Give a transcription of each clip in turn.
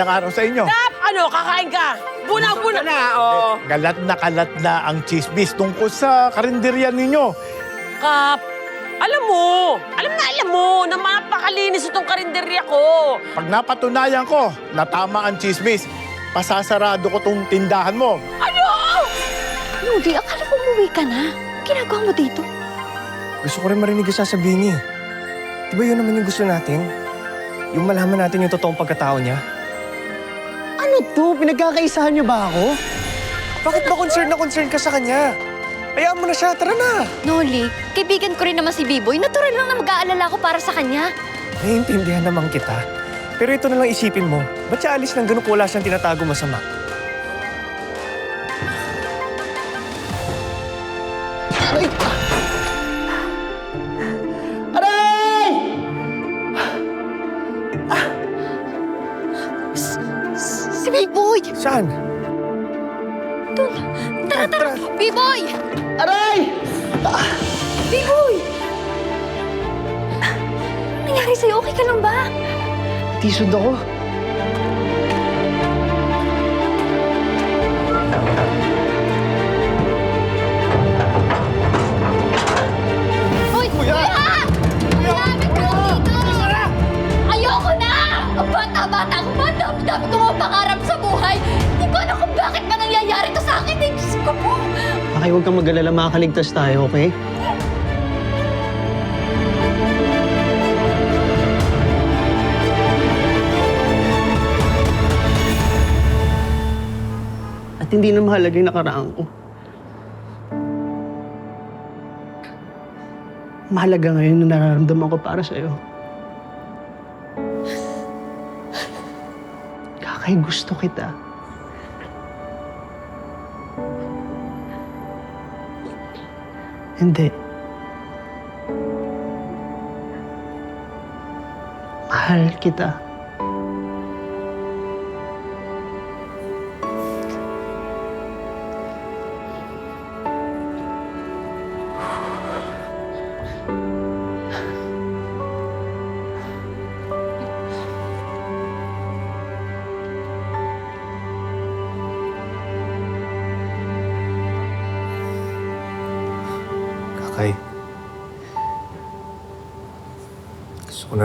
magandang araw sa inyo. Kap, ano, kakain ka? Buna, buna. na, oo. Galat na kalat na ang chismis tungkol sa karinderya ninyo. Kap, alam mo, alam na alam mo na mapakalinis itong karinderya ko. Pag napatunayan ko na tama ang chismis, pasasarado ko tong tindahan mo. Ano? Rudy, akala ko umuwi ka na. Ginagawa mo dito? Gusto ko rin marinig yung sasabihin niya. Di ba yun naman yung gusto natin? Yung malaman natin yung totoong pagkatao niya? Ano to? Pinagkakaisahan niyo ba ako? Bakit ba concern na concern ka sa kanya? Hayaan mo na siya, tara na! Noli, kaibigan ko rin naman si Biboy. Natural lang na mag-aalala ko para sa kanya. Naiintindihan naman kita. Pero ito na lang isipin mo, ba't siya alis ng ganun kung wala siyang tinatago masama? Biboy! Aray! Biboy! Ano nangyari sa'yo? Okay ka lang ba? Tisod ako. Hoy! Kuya! Ayoko na! Bata-bata ko pa! Dami-dami ko mga pangarap sa buhay! Hindi ko alam kung bakit ba nangyayari to sa akin eh! Diyos ko po! Okay, huwag kang mag-alala. Makakaligtas tayo, okay? At hindi na mahalaga yung nakaraan ko. Mahalaga ngayon na nararamdaman ko para sa'yo. Kakay gusto kita. Hindi. Mahal kita. Kakay.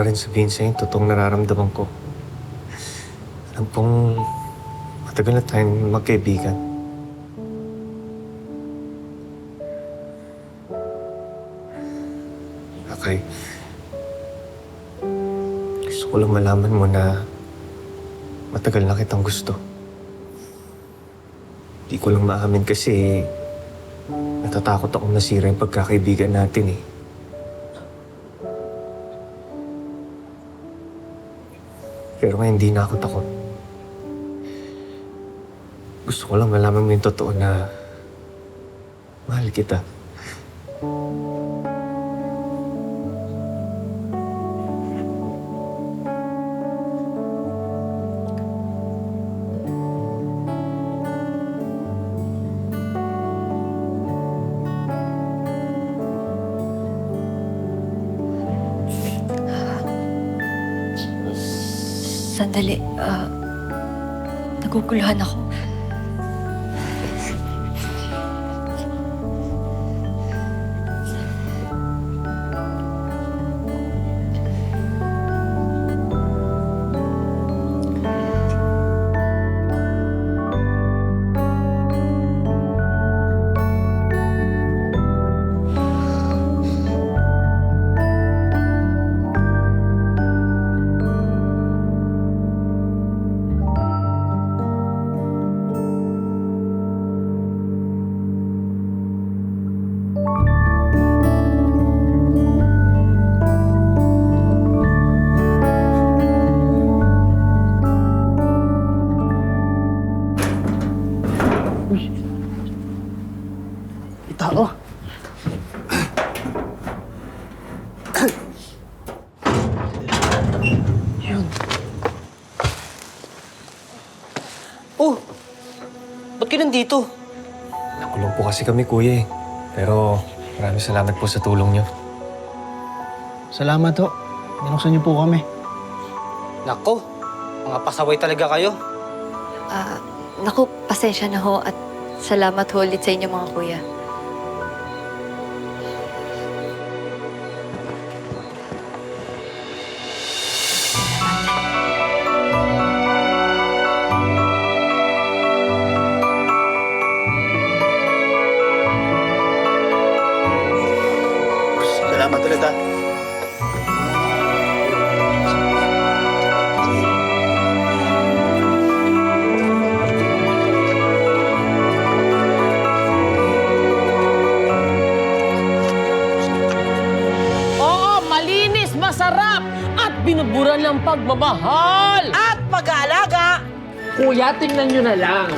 Na rin sabihin sa'yo yung totoong nararamdaman ko. Alam kong matagal na tayong magkaibigan. Kakay. Gusto ko lang malaman mo na matagal na kitang gusto. Di ko lang maamin kasi Natatakot akong nasira yung pagkakaibigan natin eh. Pero ngayon hindi na ako takot. Gusto ko lang malaman mo yung totoo na mahal kita. Sandali, ah... naguguluhan ako. Kasi kami, kuya eh. Pero maraming salamat po sa tulong niyo. Salamat ho. Binuksan niyo po kami. Nako, Mga pasaway talaga kayo. Ah, naku, pasensya na ho at salamat ho ulit sa inyo mga kuya. Pagmamahal. At pag-aalaga, Kuya, tingnan nyo na lang.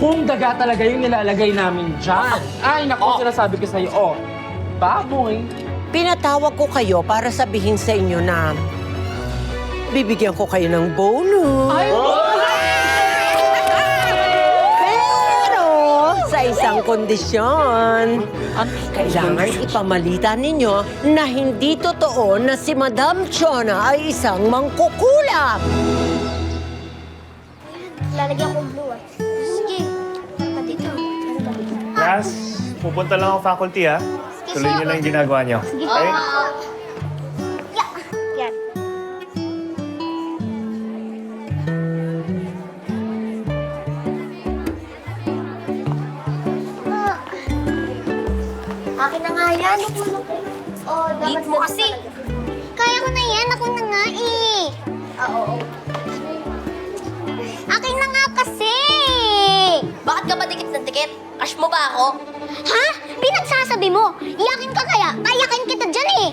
Kung daga talaga yung nilalagay namin dyan. Ay, naku, sinasabi ko sa'yo. Oh, baboy. pinatawag ko kayo para sabihin sa inyo na bibigyan ko kayo ng bonus. Pero isang kondisyon, kailangan ipamalita ninyo na hindi totoo na si Madam Chona ay isang mangkukulam. Lalagyan kong blue ah. Sige. Pa dito. Class, pupunta lang ang faculty ha. Tuloy niyo lang yung ginagawa niyo. Sige. Okay? Akin na nga yan. Oh, dapat mo kasi. Kaya ko na yan. Ako na nga eh. Oo. Akin na nga kasi. Bakit ka ba dikit ng dikit? Cash mo ba ako? Ha? Pinagsasabi mo? Iyakin ka kaya? Kayakin kita dyan eh.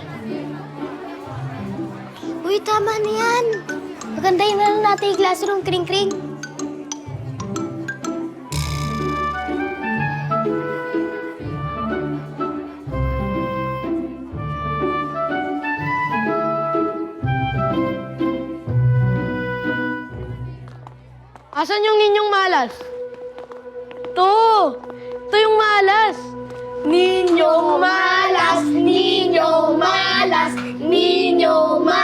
Uy, tama na yan. Magandahin na lang natin yung classroom, kring-kring. Asan yung ninyong malas? To! To yung malas! Ninyong malas! Ninyong malas! Ninyong malas!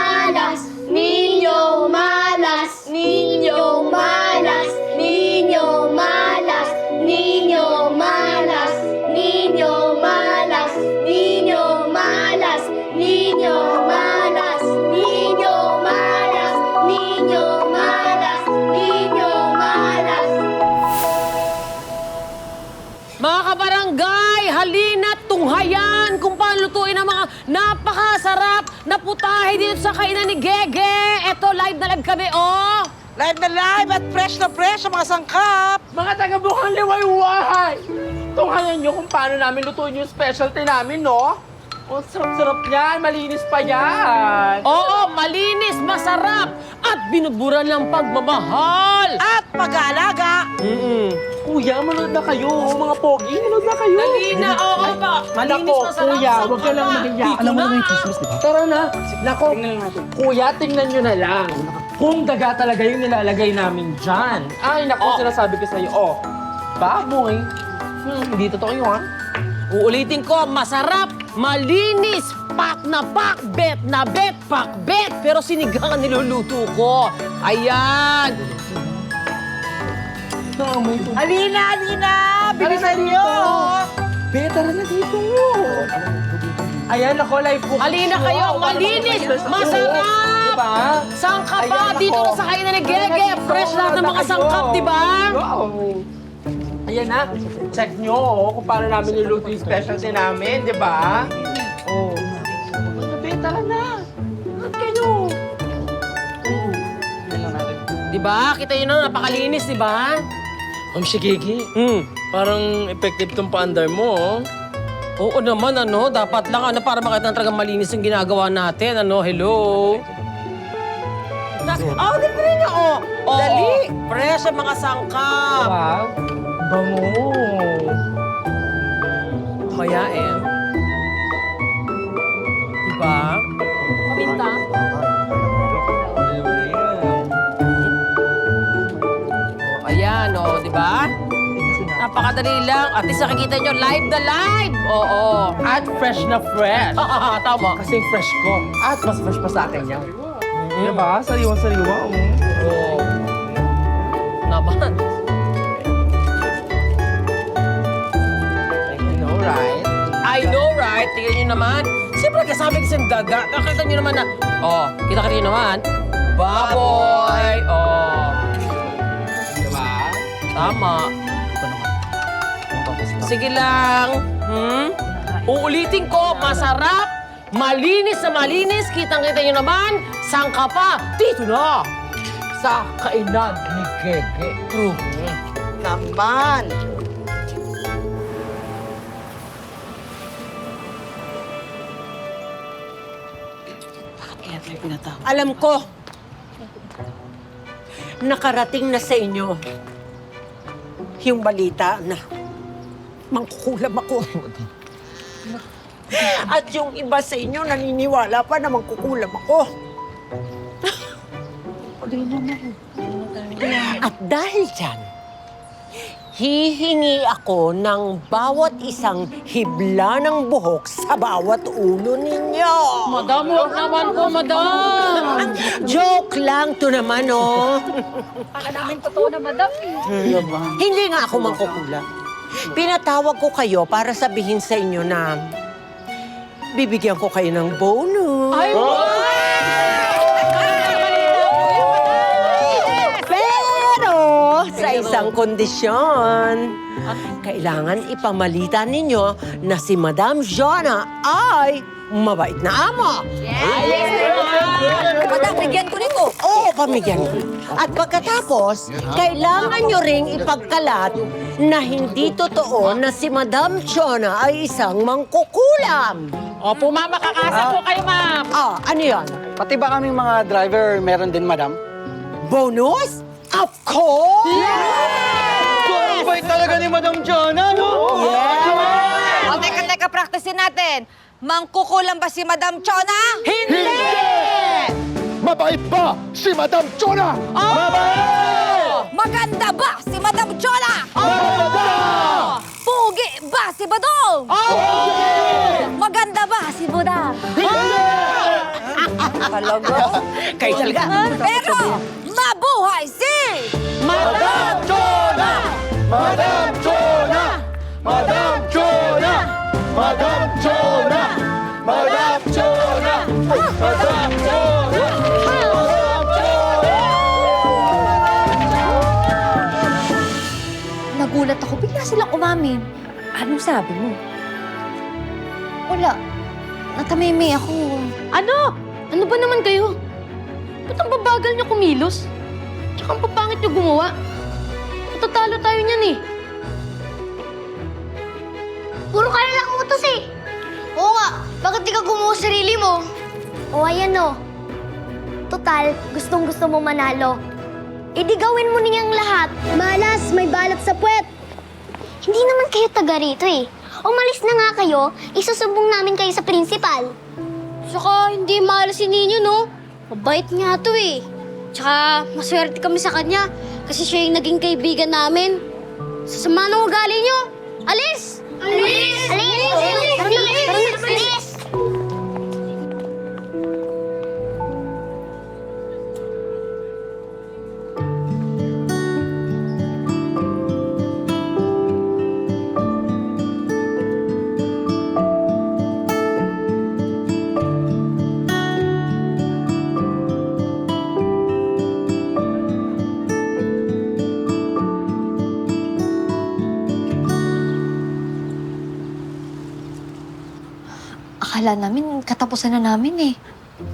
Kabarangay, halina tunghayan kung paano lutuin ang mga napakasarap na putahe dito sa kainan ni Gege. Eto, live na live kami, oh! Live na live at fresh na fresh ang mga sangkap. Mga taga-bukang liwayway! Tunghayan nyo kung paano namin lutuin yung specialty namin, no? Oh, sarap-sarap yan. Malinis pa yan. Oo, malinis, masarap, at binuburan ng pagmamahal. At pag-aalaga, Kuya, manood na kayo. Mga pogi, manood na kayo. Dali na, oo pa. Malinis, Nako, masarap. kuya, huwag ka lang ba? mahiya. Alam mo na. yung chismis, di ba? Tara na. Nako, kuya, tingnan nyo na lang. Kung daga talaga yung nilalagay namin dyan. Ay, naku, Oh. sinasabi ko sa'yo. Oh, baboy. Hmm, hindi totoo yun. Uulitin ko, masarap, malinis, pak na pak, bet na bet, pak bet. Pero sinigang ang niluluto ko. Ayan. Naamay ko. halina, halina, bilisan Tara na nyo. dito. Be, tara na dito. Ayan, ako, live po. Halina kayo, malinis, masarap. Diba? Sangkap Ayan, pa ako. dito na sa kainan ni Gege. Fresh lahat ng mga sangkap, di ba? Wow. Ayan na, check nyo oh, kung paano namin niluto yung specialty namin, di ba? Oh. Be, tara na. Lahat kayo. Di ba? Kita nyo na, napakalinis, di ba? Ma'am Shigeki, Hmm. parang effective tong paandar mo, oh. Oo naman, ano, dapat lang, ano, para makita na talaga malinis yung ginagawa natin, ano, hello? Oh, di ba rin niya, oh. oh. Dali. Fresh ang mga sangkap. Wow. Bango. Mayain. Di ba? Di ba? Napakadali lang. At least nakikita nyo, live na live. Oo. At fresh na fresh. Tama. Kasing fresh ko. At mas fresh pa sa akin yan. Diba? Sariwa-sariwa. Oh. Oo. naman. I know, right? I know, right? Tingnan nyo naman. Siyempre, kasama kasi yung daga. Nakita nyo naman na, oh, kita-kita nyo naman. Baboy! Oh? Tama. Sige lang. Hmm? Uulitin ko, masarap, malinis na malinis. Kitang-kita nyo naman. Saan ka pa? Dito na. Sa kainan ni Gege. True. Naman! Alam ko, nakarating na sa inyo yung balita na mangkukulam ako. At yung iba sa inyo naniniwala pa na mangkukulam ako. At dahil dyan, hihingi ako ng bawat isang hibla ng buhok sa bawat ulo ninyo. Madam, huwag naman po, madam. Joke lang to naman, oh. Baka namin totoo na, madam. Hindi nga ako mangkukulam. Pinatawag ko kayo para sabihin sa inyo na bibigyan ko kayo ng bonus. Ay, Pero isang kondisyon, kailangan ipamalita ninyo na si Madam Jonna ay mabait na ama. Madam, bigyan ko nito. Oo, pamigyan ko. At pagkatapos, kailangan nyo ring ipagkalat na hindi totoo na si Madam Jonna ay isang mangkukulam. Opo, ma'am, makakasa po kayo, ma'am. Ah, ano yan? Pati ba kaming mga driver meron din, madam? Bonus? Of course! Ang bait talaga ni Madam Jonna, no? O, teka, teka, practicein natin. Mangkukulam ba si Madam Chona? Mabait ba si Madam Chona? Maganda ba si Madam Chona? Pugi ba si Badong? Maganda ba si Budang? Talaga? Kayo talaga? Pero, mabuhay si... Madam Chona! Madam Chona! Madam Chona! Madam Chona! Madam Chona! Madam Chona! Nagulat ako, bigla silang umamin. Anong sabi mo? Wala. Natamimi ako. Ano? Ano ba naman kayo? Ba't ang babagal niyo kumilos? Ang papangit niyo gumawa. Matatalo tayo niyan eh. Puro ka na lang utos eh. Oo nga, bakit di ka gumawa sa sarili mo? O ayan o. Total, gustong gusto mo manalo. E di gawin mo niyang lahat. Malas, may balat sa puwet. Hindi naman kayo taga rito eh. Umalis na nga kayo, isusubong namin kayo sa principal. Saka hindi malas si Ninyo, no? Mabait nga to eh. Tsaka maswerte kami sa kanya kasi siya yung naging kaibigan namin. Sa sama ng ugali niyo. Alis! Alis! Alis! Alis! Alis! Alis! Akala namin, katapusan na namin eh.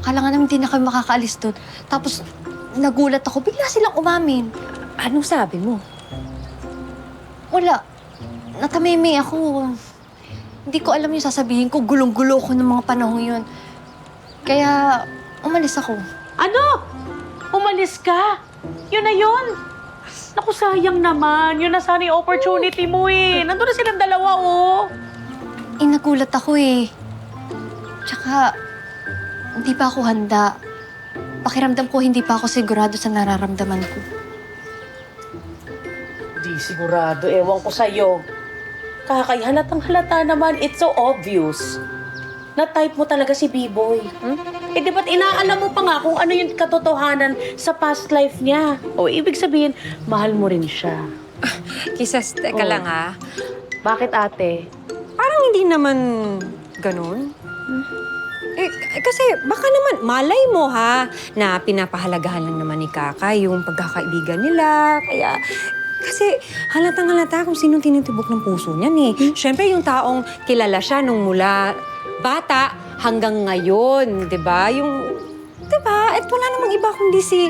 Akala nga namin hindi na kami makakaalis doon. Tapos, nagulat ako, bigla silang umamin. Anong sabi mo? Wala. Natamimi ako. Hindi ko alam yung sasabihin ko. Gulong-gulo ko ng mga panahon yun. Kaya, umalis ako. Ano? Umalis ka? Yun na yun. Naku, sayang naman. Yun na sana yung opportunity mo eh. Nandun na silang dalawa, oh. Eh, nagulat ako eh. Tsaka, hindi pa ako handa. Pakiramdam ko hindi pa ako sigurado sa nararamdaman ko. Di sigurado. Ewan ko sa'yo. Kakay, halatang halata naman. It's so obvious. Na type mo talaga si B-Boy. Hmm? Eh, di ba't inaalam mo pa nga kung ano yung katotohanan sa past life niya? O, ibig sabihin, mahal mo rin siya. Kisas, teka Oh. lang ha. Bakit ate? Parang hindi naman ganun. Eh, k- kasi baka naman, malay mo ha, na pinapahalagahan lang naman ni Kaka yung pagkakaibigan nila. Kaya, kasi halatang halata kung sino tinitibok ng puso niyan eh. Siyempre, yung taong kilala siya nung mula bata hanggang ngayon, di ba? Yung, di ba? At wala namang iba kundi si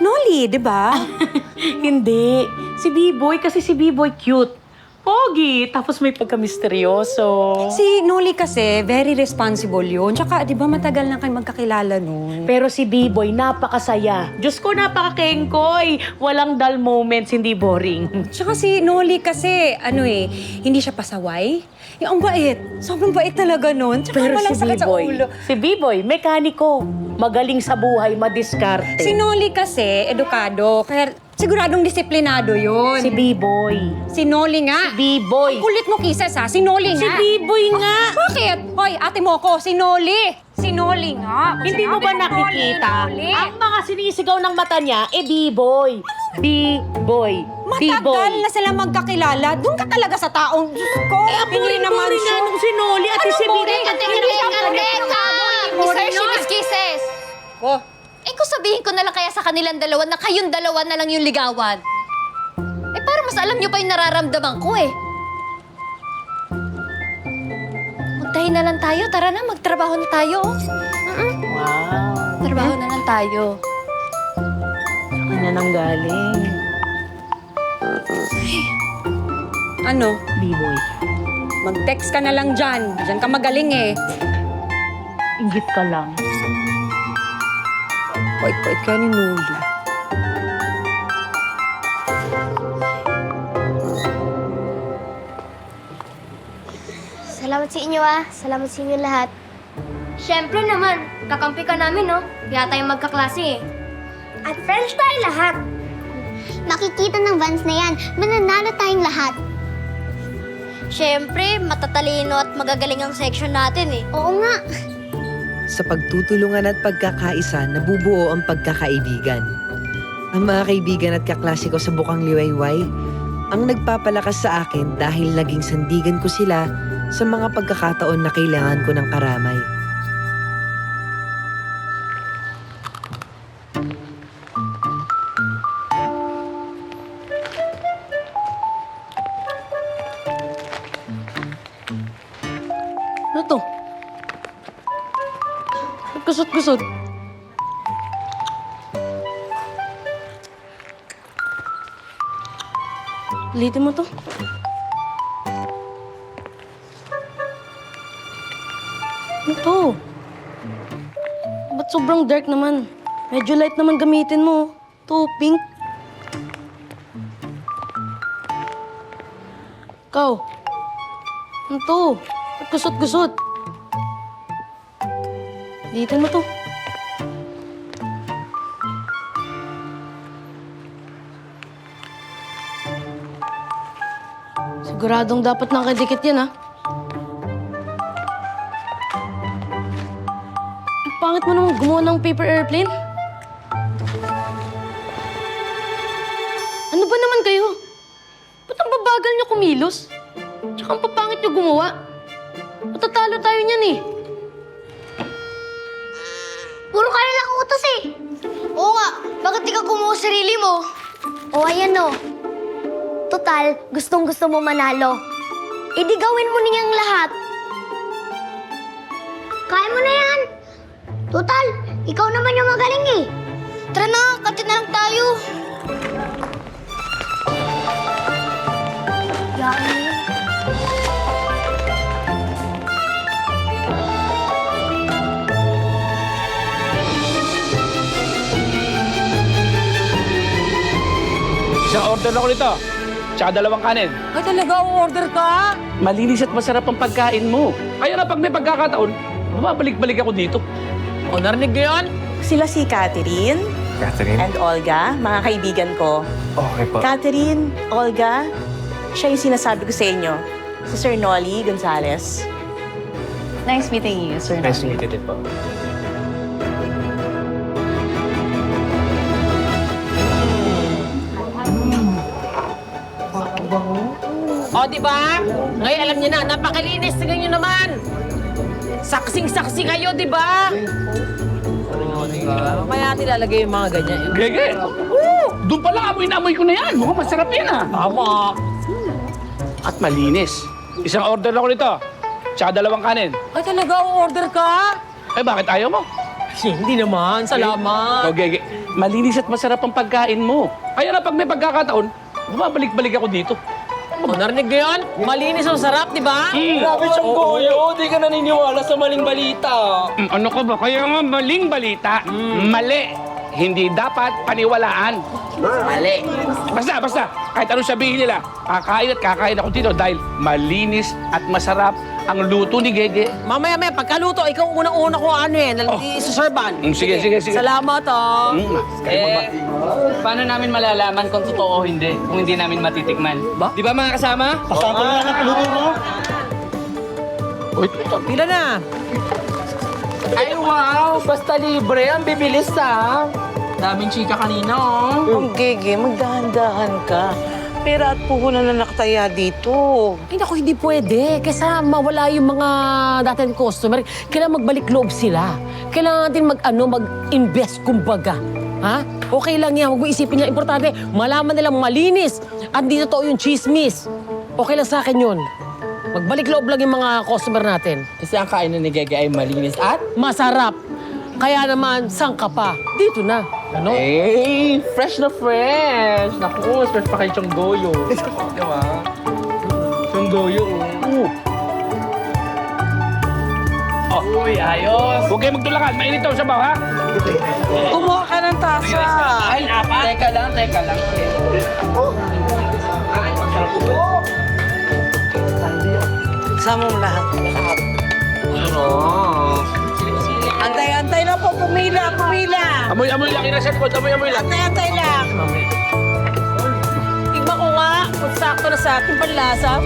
Nolly, di ba? Hindi. Si B-Boy kasi si B-Boy cute. Pogi. Tapos may pagka-misteryoso. Si Nolly kasi, very responsible yun. Tsaka, di ba, matagal na kayo magkakilala nun. Pero si B-Boy, napakasaya. Diyos ko, napaka-kengkoy. Walang dull moments, hindi boring. Tsaka si Nolly kasi, ano eh, hindi siya pasaway. Yung ang bait. Sobrang bait talaga nun. Tsaka Pero walang si sakit sa B-Boy, ulo. si B-Boy, mekaniko. Magaling sa buhay, madiskarte. Si Nolly kasi, edukado. Kaya siguradong disiplinado yun. Si B-Boy. Si Nolly nga. B-Boy. Ang kulit mo kisas ha, si Nolly Si nga. B-Boy nga. Bakit? Hoy, ate mo ko, si Nolly. Si Nolly nga. Hindi mo ba Sinabi ko, nakikita? Nolly. Ang mga sinisigaw ng mata niya, eh B-Boy. B-Boy. Matagal B-Boy. na sila magkakilala. Doon ka talaga sa taong, Diyos ko, Eh, ang hindi naman siya. nung si Nolly at Ano si boring? B-Boy. Teka, teka, teka, teka! Mr. Shinis Kisses! Oh, Eh kung sabihin ko na lang kaya sa kanilang dalawa na kayong dalawa na lang yung ligawan. Eh para mas alam niyo pa yung nararamdaman ko eh. Magtahi na lang tayo. Tara na, magtrabaho na tayo. Mm-mm. Wow. Trabaho na lang tayo. Kanya nang galing. ano? B-Boy. Mag-text ka na lang dyan. Diyan ka magaling eh. Ingit ka lang. Pait-pait ka ni Nolly. Salamat sa inyo ah. Salamat sa inyo lahat. Siyempre naman, kakampi ka namin no? Kaya tayo magkaklase eh. At friends tayo lahat. Makikita ng Vans na yan, mananalo tayong lahat. Siyempre, matatalino at magagaling ang section natin eh. Oo nga. Sa pagtutulungan at pagkakaisa, nabubuo ang pagkakaibigan. Ang mga kaibigan at kaklase ko sa Bukang Liwayway, ang nagpapalakas sa akin dahil naging sandigan ko sila sa mga pagkakataon na kailangan ko ng karamay. Kusot-kusot. Litin mo to. Ano to? Ba't sobrang dark naman? Medyo light naman gamitin mo. To, pink. Ikaw. Ano to? Ba't kusot-kusot? Litin mo to. Siguradong dapat nakadikit yan, ha? Ang pangit mo naman gumawa ng paper airplane. Ano ba naman kayo? Ba't ang babagal niyo kumilos? Tsaka ang papangit niyo gumawa. Matatalo tayo niyan eh. Puro ka na lang utos eh. Oo nga, bakit di ka sa sarili mo? O ayan o. Total, gustong gusto mo manalo. E di gawin mo niyang lahat. Kaya mo na yan. Total, ikaw naman yung magaling eh. Tara na, kati na lang tayo. Yan. Isang order ako nito. Tsaka dalawang kanin. Ay, talaga, order ka? Malinis at masarap ang pagkain mo. Kaya na pag may pagkakataon, bumabalik-balik ako dito. O, narinig niyo yun? Sila si Catherine Catherine? and Olga, mga kaibigan ko. Okay po. Catherine, Olga, siya yung sinasabi ko sa inyo. Si Sir Nolly Gonzalez. Nice meeting you, Sir Nice to meet you po. O, di ba? Ngayon alam niyo na, napakalinis. Tingnan niyo naman. Saksing-saksi kayo, di ba? Kaya nilalagay yung mga ganyan. Gege! Oo! Doon pala amoy na amoy ko na yan. Mukhang masarap yan ah. Tama. At malinis. Isang order ako nito. Tsaka dalawang kanin. Ay, talaga, order ka? Eh, bakit ayaw mo? Hindi naman, salamat. O, Gege, malinis at masarap ang pagkain mo. Kaya na pag may pagkakataon, bumabalik-balik ako dito. O, narinig niyo yun? Malinis ang sarap, di ba? Grabe siyang goyo. Di ka naniniwala sa maling balita. Mm, Ano ka ba? Kaya nga maling balita. Mali. Hindi dapat paniwalaan. Mali. Basta, basta. Kahit anong sabihin nila, kakain at kakain ako dito dahil malinis at masarap ang luto ni Gege. Mamaya, may pagkaluto, ikaw unang-una ko ano eh, Oh. isuserban. Mm, sige, sige, sige. Salamat, oh. Mm, Eh, paano namin malalaman kung totoo o hindi? Kung hindi namin matitikman? Di ba mga kasama? Pasama na ang luto mo. Uy, Pila na. Ay, wow! Basta libre. Ang bibilis, ah. Daming chika kanina, oh. Ang gege, magdahan-dahan ka. Pera at puhunan na nakataya dito. Ay, naku, hindi pwede. Kaysa mawala yung mga dating customer, kailangan magbalik loob sila. Kailangan natin mag, ano, mag-invest, kumbaga. Ha? Okay lang yan. Huwag mo isipin niya. Importante, malaman nilang malinis. At di totoo yung chismis. Okay lang sa akin yun. Magbalik loob lang yung mga customer natin. Kasi ang kainan ni Gege ay malinis at... Masarap. Kaya naman, saan ka pa? Dito na. Ano? Eh, fresh na fresh. Naku, fresh pa kayo siyang goyo. Di ba? Siyang goyo, oh. Oh. Uy, ayos. Huwag kayo magtulakan. Mainit daw sa baw, ha? Kumuha ka ng tasa. Ay, apat. Teka lang, teka lang. Sama mo lahat. Antay-antay na po, pumila, pumila. Amoy, amoy lang. Inaset ko. Amoy, amoy lang. Antay-antay lang. Tignan ko nga kung sakto na sa ating panlasa.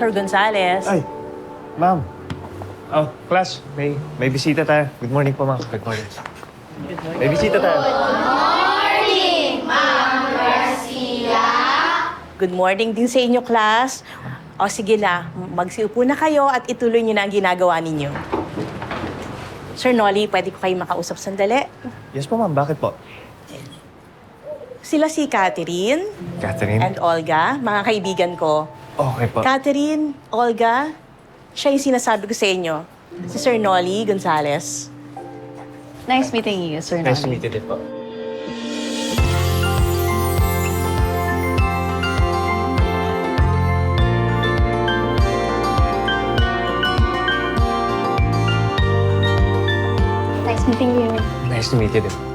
Sir Gonzales. Ay, ma'am. Oh, class, may, may bisita tayo. Good morning po, ma'am. Good morning. May bisita tayo. Good morning din sa inyo, class. O sige na, magsiupo na kayo at ituloy niyo na ang ginagawa ninyo. Sir Nolly, pwede ko kayo makausap sandali? Yes po, ma'am. Bakit po? Sila si Catherine Catherine? and Olga, mga kaibigan ko. Okay po. Catherine, Olga, siya yung sinasabi ko sa inyo. Si Sir Nolly Gonzales. Nice meeting you, Sir Nice to meet you din po. Nice meeting you. Nice to meet you din.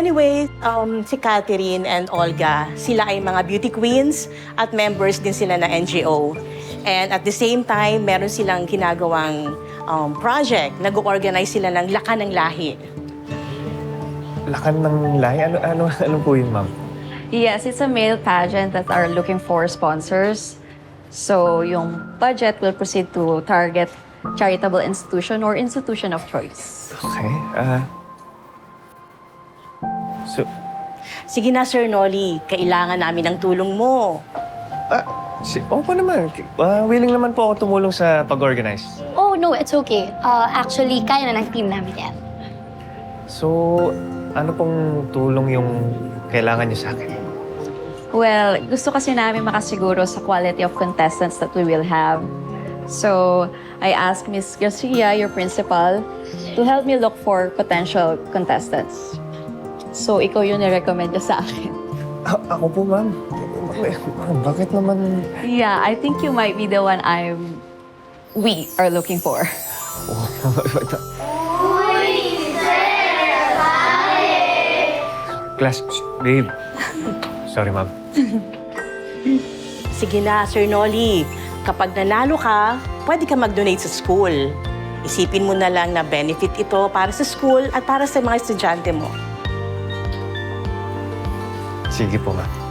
Anyway, um, si Catherine and Olga, sila ay mga beauty queens at members din sila ng NGO. And at the same time, meron silang ginagawang um, project. Nag-organize sila ng Lakan ng Lahi. Lakan ng lahi? Ano, ano, ano po yun, ma'am? Yes, it's a male pageant that are looking for sponsors. So, yung budget will proceed to target charitable institution or institution of choice. Okay. Ah... so, Sige na, Sir Nolly, kailangan namin ng tulong mo. ah, si, opo naman. Ah, willing naman po ako tumulong sa pag-organize. Oh, no, it's okay. Uh, actually, kaya na ng team namin yan. So, ano pong tulong yung kailangan niyo sa akin? Well, gusto kasi namin makasiguro sa quality of contestants that we will have. So, I asked Miss Garcia, your principal, to help me look for potential contestants. So, ikaw yung nirecommend niya sa akin. A- ako po, ma'am. Bakit naman... Yeah, I think you might be the one I'm... We are looking for. Class, babe. Sorry, ma'am. Sige na, Sir Nolly. Kapag nanalo ka, pwede ka mag-donate sa school. Isipin mo na lang na benefit ito para sa school at para sa mga estudyante mo. Sige po, ma'am.